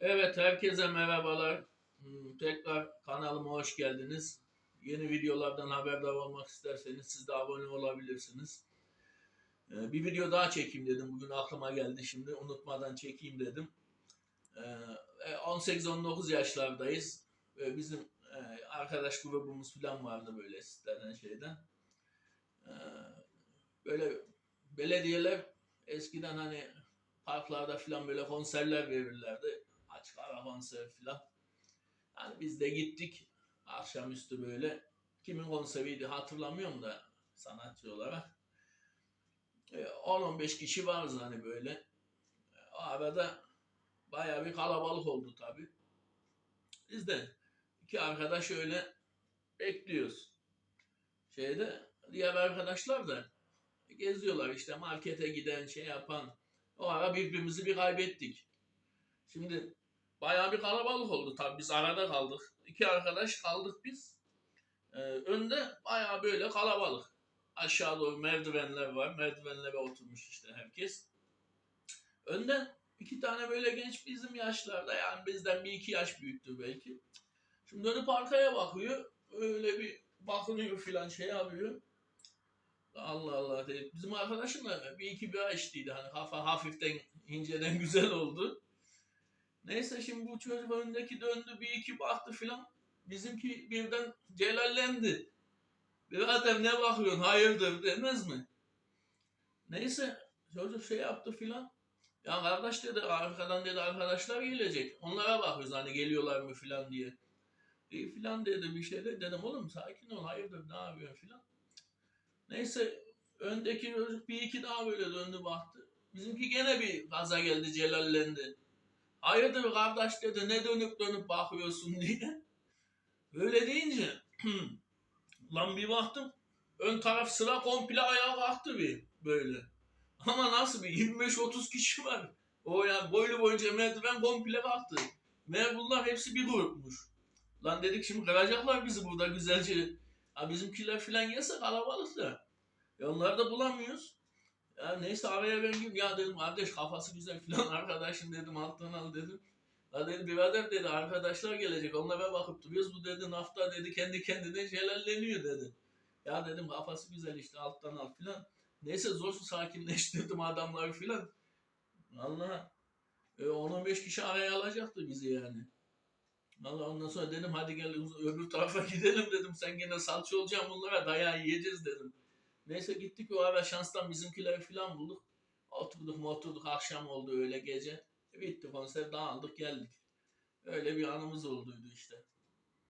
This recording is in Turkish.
Evet, herkese merhabalar. Hmm, Tekrar kanalıma hoş geldiniz. Yeni videolardan haberdar olmak isterseniz siz de abone olabilirsiniz. Ee, Bir video daha çekeyim dedim. Bugün aklıma geldi şimdi. Unutmadan çekeyim dedim. Ee, 18-19 yaşlardayız. Bizim e, arkadaş grubumuz falan vardı böyle siteden şeyden. Ee, Böyle belediyeler eskiden hani parklarda falan böyle konserler verirlerdi. Açık hava konser falan. Yani biz de gittik akşamüstü böyle. Kimin konseriydi hatırlamıyorum da sanatçı olarak. E, 10-15 kişi varız hani böyle. E, O arada bayağı bir kalabalık oldu tabii. Biz de iki arkadaş öyle bekliyoruz. Şeyde diğer arkadaşlar da geziyorlar işte markete giden şey yapan. O ara birbirimizi bir kaybettik. Şimdi bayağı bir kalabalık oldu tabii biz arada kaldık. İki arkadaş kaldık biz. Ee, önde bayağı böyle kalabalık. Aşağı doğru merdivenler var. Merdivenlere oturmuş işte herkes. Önden iki tane böyle genç bizim yaşlarda yani bizden bir iki yaş büyüktür belki. Şimdi dönüp arkaya bakıyor. Öyle bir bakınıyor filan şey yapıyor. Allah Allah dedik. Bizim arkadaşım da bir iki bira içtiydi. Hani kafa hafiften inceden güzel oldu. Neyse şimdi bu çocuk öndeki döndü bir iki baktı filan. Bizimki birden celallendi. Birader ne bakıyorsun hayırdır demez mi? Neyse çocuk şey yaptı filan. Ya kardeş dedi arkadan dedi arkadaşlar gelecek. Onlara bakıyoruz hani geliyorlar mı filan diye. İyi filan dedi bir şey de dedim oğlum sakin ol hayırdır ne yapıyorsun filan. Neyse öndeki çocuk bir iki daha böyle döndü baktı. Bizimki gene bir gaza geldi celallendi. Hayırdır kardeş dedi ne dönüp dönüp bakıyorsun diye. Böyle deyince lan bir baktım ön taraf sıra komple ayağa kalktı bir böyle. Ama nasıl bir 25-30 kişi var. O yani boylu boyunca merdiven komple kalktı. Meğer bunlar hepsi bir grupmuş. Lan dedik şimdi kıracaklar bizi burada güzelce. Ha bizimkiler filan yese kalabalık da. E onları da bulamıyoruz. Ya neyse araya ben girdim. Ya dedim kardeş kafası güzel filan arkadaşım dedim alttan al dedim. La dedi birader dedi arkadaşlar gelecek onlara bakıp duruyoruz. Bu dedi nafta dedi kendi kendine celalleniyor dedi. Ya dedim kafası güzel işte alttan al filan. Neyse zor sakinleştirdim adamları filan. Allah e, 10-15 kişi araya alacaktı bizi yani. Valla ondan sonra dedim hadi gel öbür tarafa gidelim dedim. Sen gene salça olacaksın bunlara dayağı yiyeceğiz dedim. Neyse gittik o ara şanstan bizimkileri falan bulduk. Oturduk oturduk akşam oldu öyle gece. Bitti konser dağıldık geldik. Öyle bir anımız olduydu işte.